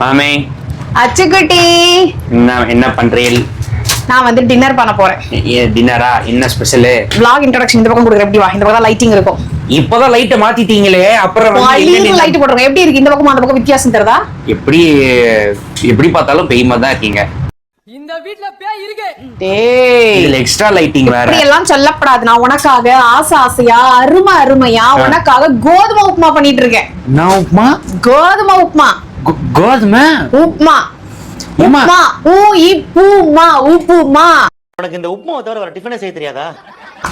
மாமே அச்சுக்குட்டி. என்ன என்ன பண்றீல்? நான் வந்து டின்னர் பண்ண போறேன். டின்னரா என்ன ஸ்பெஷலு vlog இன்ட்ரோடக்ஷன் இந்த பக்கம் கொடுக்குற எப்படி வா. இந்த பக்கம் லைட்டிங் இருக்கும். இப்பதான் லைட்டை மாத்திட்டீங்களே. அப்புறம் லைட் போடுறோம் எப்படி இருக்கு? இந்த பக்கம் அந்த பக்கம் வித்தியாசம் தருதா எப்படி எப்படி பார்த்தாலும் பெய்மா தான் இருக்கீங்க. இந்த வீட்ல பேய் இருக்கு. டேய். இதுல எக்ஸ்ட்ரா லைட்டிங் வேற. இப்படி எல்லாம் சொல்லப்படாது. நான் உனக்காக ஆசை ஆசையா அருமை அருமையா உனக்காக கோதுமை உப்புமா பண்ணிட்டு இருக்கேன். நான் உப்புமா? கோதுமை உப்புமா. கோதுமை? உப்புமா. ஏம்மா? உப்புமா. ஊ இப்புமா உப்புமா. உனக்கு இந்த உப்புமாவை தவிர வர டிஃபனே செய்ய தெரியாதா?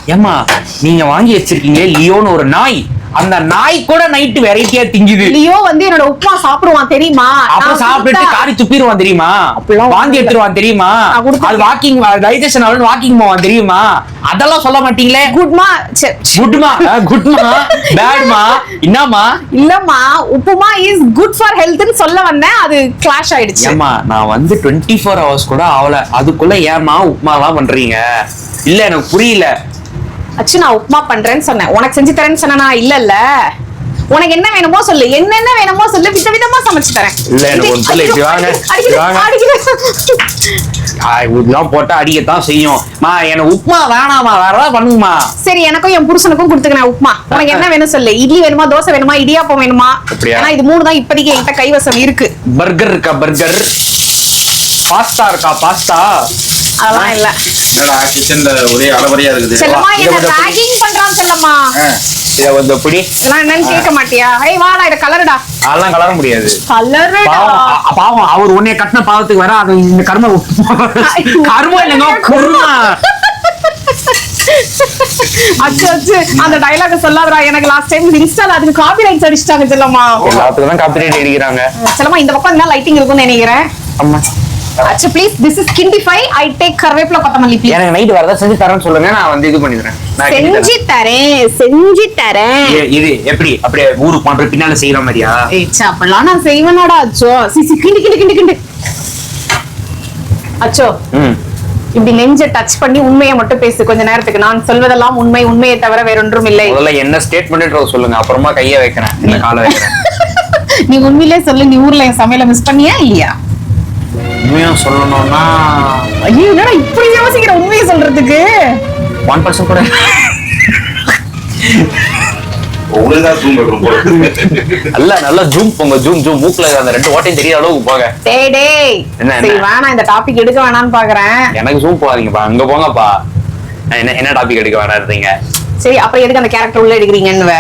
ஏமா நீங்க வாங்கி வச்சிருக்கீங்க லியோன்னு ஒரு நாய். அந்த நாய் கூட நைட்டு வெரைட்டியா திங்குது லியோ வந்து என்னோட உப்புமா சாப்பிடுவான் தெரியுமா? அப்புறம் சாப்பிட்டு காரி துப்பிடுவான் தெரியுமா? வாந்தி எடுத்துருவான் தெரியுமா? அது வாக்கிங் டைஜஷன் ஆகணும் வாக்கிங் போவான் தெரியுமா? அதெல்லாம் சொல்ல மாட்டீங்களே? குட்மா சே, குட்மா குட்மா பேட்மா என்னமா இல்லம்மா உப்புமா இஸ் குட் ஃபார் ஹெல்த்னு சொல்ல வந்தேன் அது கிளாஷ் ஆயிடுச்சு. ஏமா நான் வந்து டுவெண்ட்டி ஃபோர் ஹவர்ஸ் கூட ஆகல அதுக்குள்ள ஏமா உப்புமாலாம் பண்றீங்க? இல்ல எனக்கு புரியல. அச்சு நான் உப்புமா பண்றேன்னு சொன்னேன். உனக்கு செஞ்சு தரேன்னு சொன்னா இல்ல இல்ல உனக்கு என்ன வேணுமோ சொல்லு. என்னென்ன வேணுமோ சொல்லு. வித விதமா சமைச்சு தரேன். இல்ல, எனக்கு இல்ல, இப்படி வாங்க, இப்படி வாங்க. போட்டா அடிக்கத்தான் செய்யும். மா எனக்கு உப்புமா வேணாமா வேற ஏதாவது பண்ணுங்கம்மா. சரி எனக்கும் என் புருஷனுக்கும் கொடுத்துக்கிறேன் உப்புமா. உனக்கு என்ன வேணும் சொல்லு. இட்லி வேணுமா தோசை வேணுமா இடியாப்பம் வேணுமா? அப்படியா? இது மூணு தான் இப்போதைக்கு என்கிட்ட கைவசம் இருக்கு. பர்கர் இருக்கா பர்கர் பாஸ்தா இருக்கா பாஸ்தா அதெல்லாம் இல்ல. என்னடா கிச்சன்ல ஒரே அளவரையா இருக்குது. செல்லம்மா இதை என்ன கொஞ்சம் பேக்கிங் பண்றான் செல்லம்மா? இத வந்து பிடி. இதெல்லாம் என்னன்னு கேட்க மாட்டியா? ஏய் வாடா இத கலருடா. அதெல்லாம் கலர முடியாது. கலருடா. பாவம் அவர் உன்னைய கட்டின பாவத்துக்கு வர அது இந்த கர்ம கர்மம் இல்லைங்க கர்மா? அச்சு அச்சு அந்த டயலாக் சொல்லாதடா. எனக்கு லாஸ்ட் டைம் இன்ஸ்டால அதுக்கு காப்பி ரைட்ஸ் அடிச்சிட்டாங்க செல்லம்மா. எல்லாத்துக்கும் தான் காப்பிரைட் அடிக்கிறாங்க செல்லம்மா இந்த பக்கம் என்ன லைட்டிங் இருக்கும்னு நினைக்கிறேன். அச்சு ப்ளீஸ் திஸ் இஸ் கிண்டிஃபை ஐ டேக் கருவேப்பிலை கொத்தமல்லி ப்ளீஸ் எனக்கு நைட் வரதா செஞ்சு தரேன்னு சொல்லுங்க நான் வந்து இது பண்ணிடுறேன் நான் கிண்டி செஞ்சு தரேன். தரேன் செஞ்சு தரேன். இது- எப்படி? அப்படியே ஊருக்கு பண்ற பின்னால செய்யற மாதிரியா? ஏய் ச்சே, அப்பெல்லாம் நான் செய்வேனாடா அச்சோ. சி சி கிண்டு கிண்டு கிண்டு கிண்டு. அச்சோ. இப்படி நெஞ்ச டச் பண்ணி உண்மையை மட்டும் பேசு. கொஞ்ச நேரத்துக்கு நான் சொல்வதெல்லாம் உண்மை உண்மையை தவிர வேறொன்றும் இல்லை. முதல்ல என்ன ஸ்டேட்மெண்ட் சொல்லுங்க. அப்புறமா கைய வைக்கிறேன். இல்ல காலை வைக்கிறேன். நீ உண்மையிலே சொல்லு நீ ஊர்ல என் சமையல மிஸ் பண்ணியா இல்லையா? உண்மையா சொல்லணும்னா ஐயோ என்னடா இப்படி யோசிக்கிற உண்மையை சொல்றதுக்கு? ஒன் பர்சன்ட் கூட. ஒழுங்கா தூங்கணும் போல. நல்ல நல்லா ஜூம் போங்க ஜூம் ஜூம் மூக்குல அந்த ரெண்டு ஓட்டையும் தெரியாத அளவுக்கு போங்க. டேய் டேய். என்ன, சரி? வேணாம் இந்த டாபிக் எடுக்க வேணாம்னு பாக்குறேன். எனக்கு ஜூம் போகாதீங்கப்பா. அங்க போங்கப்பா. என்ன என்ன டாபிக் எடுக்க வேணாம் சரி அப்புறம் எதுக்கு அந்த கேரக்டர் உள்ள எடுக்கிறீங்கன்னு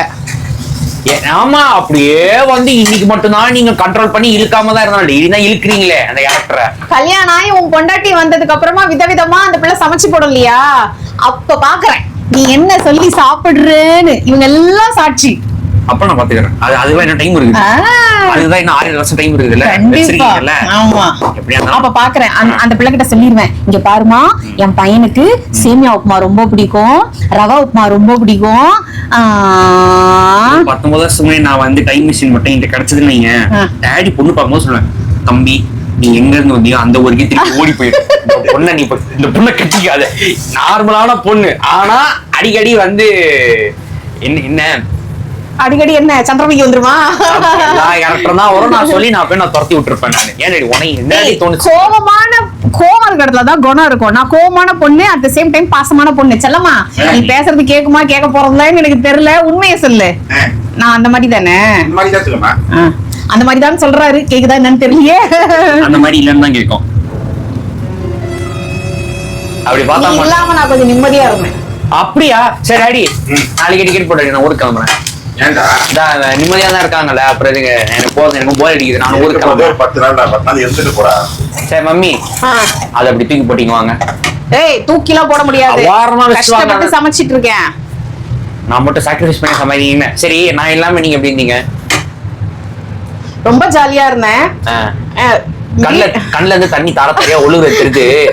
ஆமா அப்படியே வந்து இன்னைக்கு மட்டும்தான் நீங்க கண்ட்ரோல் பண்ணி இழுக்காம தான் இருந்தாலும் டெய்லி தான் இழுக்கிறீங்களே அந்த கேரக்டரை கல்யாணம் ஆகி உன் பொண்டாட்டி வந்ததுக்கு அப்புறமா விதவிதமா அந்த பிள்ளை சமைச்சு போடும் இல்லையா? அப்ப பாக்குறேன். நீ என்ன சொல்லி சாப்பிடுறேன்னு. இவங்க எல்லாம் சாட்சி. அப்ப நான் பாத்துக்கிறேன். அது அதுதான் என்ன டைம் இருக்குது? ஆ, அதுதான் இன்னும் ஆறு வருஷம் டைம் இருக்குதுல்ல? கண்டிப்பா. வச்சிருக்கீங்கல்ல? ஆமா. அப்ப பாக்குறேன். அந்த- பிள்ளை கிட்ட சொல்லிடுவேன் இங்க பாருமா என் பையனுக்கு சேமியா உப்புமா ரொம்ப பிடிக்கும். ரவா உப்புமா ரொம்ப பிடிக்கும். பத்தொன்பது வருஷம் நான் வந்து டைம் மிஷின் மட்டும் என்கிட்ட கிடைச்சதுன்னு நீங்க. டேடி பொண்ணு பார்க்கும்போது சொல்லுவேன் தம்பி நீ எங்க இருந்து வந்தியோ அந்த ஊருக்கே திருப்பி ஓடி போயிடு. இந்த பொண்ணை நீ இந்த பொண்ணை கட்டிக்காத. நார்மலான பொண்ணு. ஆனா அடிக்கடி வந்து என்ன என்ன? அடிக்கடி என்ன சந்திரமுகி வந்துருமா? கேரக்டர் தான் வரும். நான் சொல்லி நான் போய் நான் துரத்தி விட்டுருப்பேன் நான். ஏன் உனக்கு என்ன தோணுச்சு? கோவமான கோவம் இருக்கிறதுல தான் குணம் இருக்கும். நான் கோவமான பொண்ணு அட் த சேம் டைம் பாசமான பொண்ணு. செல்லம்மா நீ பேசுறது கேக்குமா கேட்க போறதுலன்னு எனக்கு தெரியல. உண்மையை சொல்லு. நான் அந்த மாதிரி தானே? சொல்லுமா? அந்த மாதிரி தான் சொல்றாரு. கேக்குதா என்னன்னு தெரியலையே. அந்த மாதிரி இல்லைன்னு தான் கேட்கும். அப்படி பார்த்தா இல்லாம நான் கொஞ்சம் நிம்மதியா இருந்தேன். அப்படியா? சரி ம். நாளைக்கு டிக்கெட் போட்டு நான் ஊருக்கு கிளம்புறேன். நிம்மதியா தான் இருக்காங்கல்ல. அப்புறம் இதுங்க எனக்கு போதும். எனக்கு போர் அடிக்குது. நான் ஊருக்கு பத்து நாள் பத்து நாள் இருந்துட்டு போடா. சரி மம்மி. அதை அப்படி தூக்கி போட்டீங்க வாங்க. ஏய் தூக்கிலாம் போட முடியாது. கஷ்டப்பட்டு. சமைச்சிட்டு இருக்கேன் நான் மட்டும் சாக்ரிஃபைஸ் பண்ணி சமாளிங்க சரி நான் இல்லாம நீங்க எப்படி இருந்தீங்க? ரொம்ப ஜாலியா இருந்தேன். கண்ணுல கண்ணுல இருந்து தண்ணி தார தரையா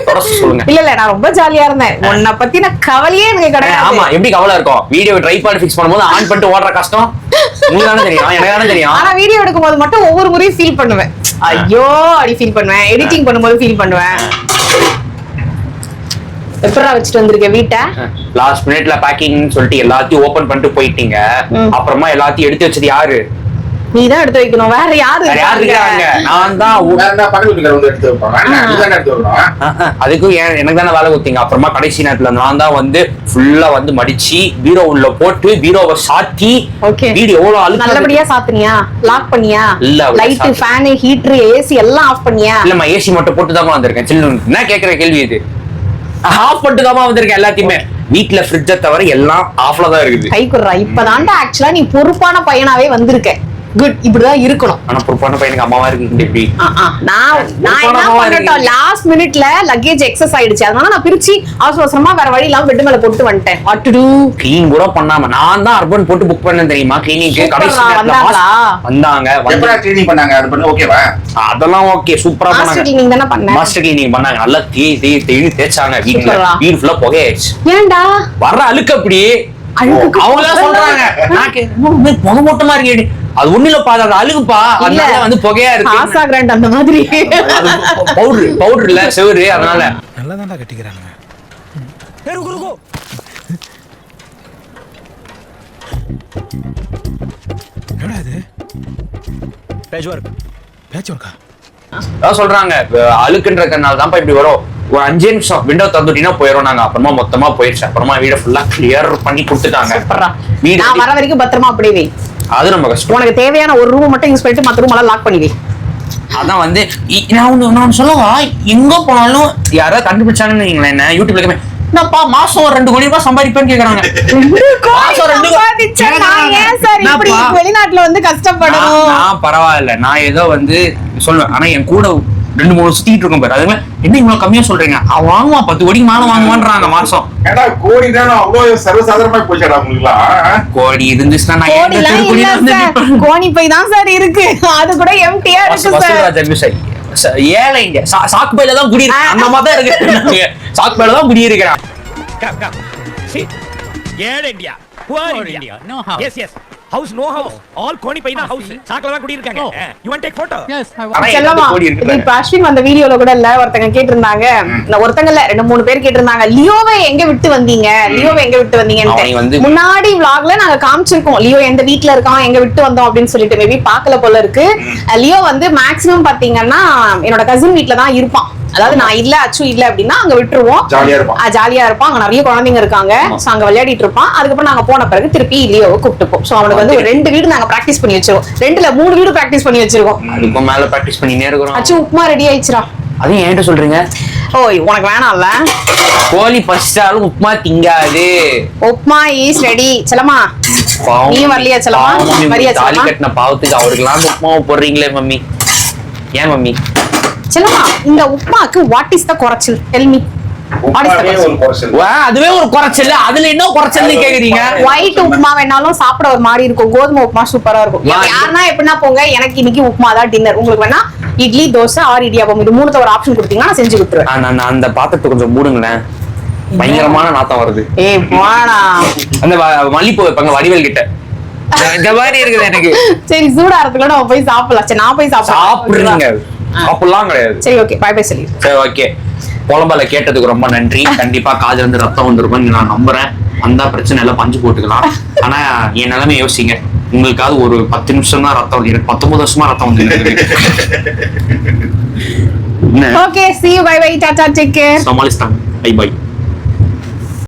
தொடச்சு சொல்லுங்க. இல்ல இல்ல நான் ரொம்ப ஜாலியா இருந்தேன். உன்னை பத்தின கவலையே எனக்கு கிடையாது. ஆமா எப்படி கவலை இருக்கும்? வீடியோ ட்ரைபாட் ஃபிக்ஸ் பண்ணும்போது ஆன் பண்ணிட்டு ஓடுற கஷ்டம்? உங்களுக்கு தானே தெரியும்? எனக்கு தானே தெரியும்? ஆனா வீடியோ எடுக்கும்போது மட்டும் ஒவ்வொரு முறையும் ஃபீல் பண்ணுவேன். ஐயோ அப்படி ஃபீல் பண்ணுவேன். எடிட்டிங் பண்ணும்போது ஃபீல் பண்ணுவேன். எப்படா வச்சுட்டு வந்திருக்க வீட்டை? லாஸ்ட் மினிட்ல பேக்கிங் சொல்லிட்டு எல்லாத்தையும் ஓபன் பண்ணிட்டு போயிட்டீங்க. அப்புறமா எல்லாத்தையும் எடுத்து வச்சது யாரு? நீ தான் எடுத்து வைக்கணும். வேற யாரு வேற யார் இருக்காங்க? நான் தான் அதுக்கும் ஏன் எனக்கு தானே வேலை கொடுத்தீங்க? அப்புறமா கடைசி நேரத்துல நான் தான் வந்து ஃபுல்லா வந்து மடிச்சு பீரோ உள்ள போட்டு பீரோவை சாத்தி. வீடு எவ்வளவு அழுக்கு நல்லபடியா சாத்துனியா? லாக் பண்ணியா? இல்ல, லைட். ஃபேன் ஹீட்டர் ஏசி எல்லாம் ஆஃப் பண்ணியா? இல்லம்மா ஏசி மட்டும் போட்டு தான் வந்திருக்கேன். சில்லுன்னு என்ன கேக்குற கேள்வி இது? ஆஃப் பண்ணிட்டு தான் வந்திருக்கேன் எல்லாத்தையுமே. வீட்ல ஃப்ரிட்ஜை தவிர எல்லாம் ஆஃப்ல தான் இருக்குது. கை குடுறா. இப்பதான்டா ஆக்சுவலா நீ பொறுப்பான பையனாவே வந்திருக்க. குட் இப்படிதான் இருக்கணும். ஆனா பொறுப்பான பையனுக்கு அம்மாவா இருக்கு இப்படி. ஆ, ஆ. நான் நான் என்ன பண்ணட்டும். லாஸ்ட் மினிட்ல லக்கேஜ் எக்ஸஸ் ஆயிடுச்சு. அதனால நான் பிரிச்சு அவசர அவசரமா வேற வழி இல்லாம பெட் மேல போட்டு வந்துட்டேன். வாட் டு டு கிளீன் கூட பண்ணாம நான் தான் அர்பன் போட்டு புக் பண்ணேன் தெரியுமா? கிளீனிங்க்கு Super கடைசி வந்தாங்க வந்து எப்படா கிளீனிங் பண்ணாங்க? அது பண்ணி ஓகேவா அதெல்லாம் ஓகே சூப்பரா மாஸ்டர் பண்ணாங்க. கிளீனிங் தானே பண்ணேன் மாஸ்டர் கிளீனிங் பண்ணாங்க. நல்லா தே தே தேடி தேய்ச்சாங்க வீட்ல. வீடு ஃபுல்லா புகையாச்சு ஏன்டா? வர்ற அழுக்கு அப்படி. அழுக்குக்கு அவங்க தான் சொல்றாங்க நான் புகை மூட்டமா இருக்கு அது ஒண்ணு இல்லப்பா அது அழுகுப்பா. அதனால வந்து புகையா இருக்கு. ஆசா கிராண்ட் அந்த மாதிரி. பவுடர் பவுடர் இல்ல செவரு அதனால. நல்லதாண்டா கட்டிக்கிறானுங்க. என்னடா இது? பேட்ச் ஒர்க் பேட்ச் ஒர்க்கா அதான் சொல்றாங்க இப்ப அழுக்குன்றதுனால தான் இப்படி வரும். ஒரு அஞ்சு நிமிஷம் விண்டோ திறந்துட்டீங்கன்னா போயிடும் நாங்க. அப்புறமா மொத்தமா போயிடுச்சு. அப்புறமா வீட ஃபுல்லா கிளியர் பண்ணி கொடுத்துட்டாங்க. வீடு நான் வர வரைக்கும் பத்திரமா அப்படியே வை. அது நம்ம கஷ்டம். உனக்கு தேவையான ஒரு ரூம் மட்டும் யூஸ் பண்ணிட்டு மத்த ரூம் எல்லாம் லாக் பண்ணி வை அதான் வந்து நான் ஒண்ணு நான் சொல்லவா? எங்க போனாலும் யாராவது கண்டுபிடிச்சாங்கன்னு வைங்களேன் என்ன? யூடியூப்ல கேட்பேன் என்னப்பா மாசம் ஒரு ரெண்டு கோடி ரூபாய் சம்பாதிப்பேன்னு கேக்குறாங்க? வெளிநாட்டுல வந்து நான் கஷ்டப்படணும்? நான் பரவாயில்ல. நான் ஏதோ வந்து சொல்லுவேன். ஆனா என் கூட ரெண்டு மூணு சுத்திட்டு இருக்கும் பாரு. அதுல என்ன? இவ்வளவு கம்மியா சொல்றீங்க? அவன் வாங்குவான் பத்து கோடிக்கு மேல வாங்குவான்றாங்க மாசம். ஏடா கோடி தானே? அவ்வளவு சர்வசாதாரணமா போயிச்சடா உங்களுக்குலாம் கோடி இருந்துச்சுன்னா நான் சார். நிப்பேன். கோணி பை தான் சார் இருக்கு. அது கூட எம்டியா இருக்கு சார். ஏழைங்க சாக்கு பையில தான் குடி. அந்த மாதிரி தான் இருக்கு. சாக்கு பையில தான் குடி இருக்கிறான் ஏழு India house. Yes yes house no house all கோணி பைனா ஹவுஸ் சாக்கல தான் குடி இருக்காங்க யூ வாண்ட் டேக் போட்டோ ஆனா செல்லமா. இப்ப அஸ்வின் வந்த வீடியோல கூட இல்ல ஒருத்தங்க கேட்டிருந்தாங்க. ஒருத்தங்க இல்ல ரெண்டு மூணு பேர் கேட்டிருந்தாங்க லியோவை எங்க விட்டு வந்தீங்க? லியோவை எங்க விட்டு வந்தீங்கன்னு வந்து- முன்னாடி vlogல நாங்க காமிச்சிருக்கோம் லியோ எந்த வீட்ல இருக்கான் எங்க விட்டு வந்தோம்? அப்படின்னு சொல்லிட்டு மேபி பாக்கல போல இருக்கு. லியோ வந்து மேக்ஸிமம் பாத்தீங்கன்னா என்னோட கசின் வீட்ல தான் இருப்பான். அதாவது நான் இல்ல அச்சு இல்ல அப்படின்னா அங்க விட்டுருவோம். ஜாலியா இருப்பான். அங்க நிறைய குழந்தைங்க இருக்காங்க. சோ அங்க விளையாடிட்டு இருப்பான் அதுக்கப்புறம் நாங்க போன பிறகு திருப்பி லியோவை கூப்பிட்டுப்போம் சோ அவனுக்கு வந்து ரெண்டு வீடு நாங்க பிராக்டிஸ் பண்ணி வச்சிருக்கோம் ரெண்டுல மூணு வீடு பிராக்டிஸ் பண்ணி வச்சிருக்கோம். அதுக்கும் மேல பிராக்டிஸ் பண்ணினே இருக்கிறோம். அச்சு உப்புமா ரெடி ஆயிடுச்சுடா. அதையும் என்கிட்ட சொல்றீங்க? ஓய் உனக்கு வேணாம்ல கோழி பசிச்சாலும் உப்புமா திங்காது. உப்புமா இஸ் ரெடி பாவம். நீயும் வரலையா மம்மி, வரியா தாலி செல்லமா? கட்டின பாவத்துக்கு அவருக்கெல்லாம் உப்புமாவை போடுறீங்களே மம்மி. ஏன் மம்மி? செல்லமா இந்த உப்புமாக்கு வாட் இஸ் த குறைச்சல்? டெல் மீ குறைச்சல்? அதுவே ஒரு குறைச்சல். அதுல என்ன குறைச்சல்னு கேக்குறீங்க? ஒயிட் உப்புமா வேணாலும் சாப்பிட ஒரு மாதிரி இருக்கும். கோதுமை உப்புமா சூப்பரா இருக்கும். யாருன்னா எப்படின்னா போங்க எனக்கு இன்னைக்கு உப்புமா தான் டின்னர் உங்களுக்கு வேணா இட்லி தோசை ஆர் இடியாப்பம் இது மூணுத்த ஒரு ஆப்ஷன் கொடுத்தீங்கன்னா நான் செஞ்சு கொடுத்துருவேன். நான் நான் அந்த பாத்திரத்தை கொஞ்சம் மூடுங்களேன். பயங்கரமான நாத்தம் வருது. ஏய் வாடா அந்த வ- மல்லிப்பூ வைப்பாங்க வடிவேல் கிட்ட. இந்த மாதிரி இருக்குது எனக்கு. சரி சூடாறதுக்குள்ள நம்ம போய் சாப்பிடலாம். சரி நான் போய் சாப்பிடுறீங்க சாப்பிடுறேன் சாப்பிடலாம் கிடையாது. சரி ஓகே பை பை சொல்லி சரி ஓகே புலம்பல கேட்டதுக்கு ரொம்ப நன்றி. கண்டிப்பா காது வந்து ரத்தம் வந்திருக்கும்னு நான் நம்புறேன். வந்தா பிரச்சனை இல்லை பஞ்சு போட்டுக்கலாம். ஆனா என் நிலைமை யோசிங்க. உங்களுக்காவது ஒரு பத்து நிமிஷம் தான் ரத்தம் எனக்கு பத்தொன்பது வருஷமா ரத்தம் வந்து okay see you. Bye bye. Tata take care சமாளிச்சிட்டாங்க. Bye bye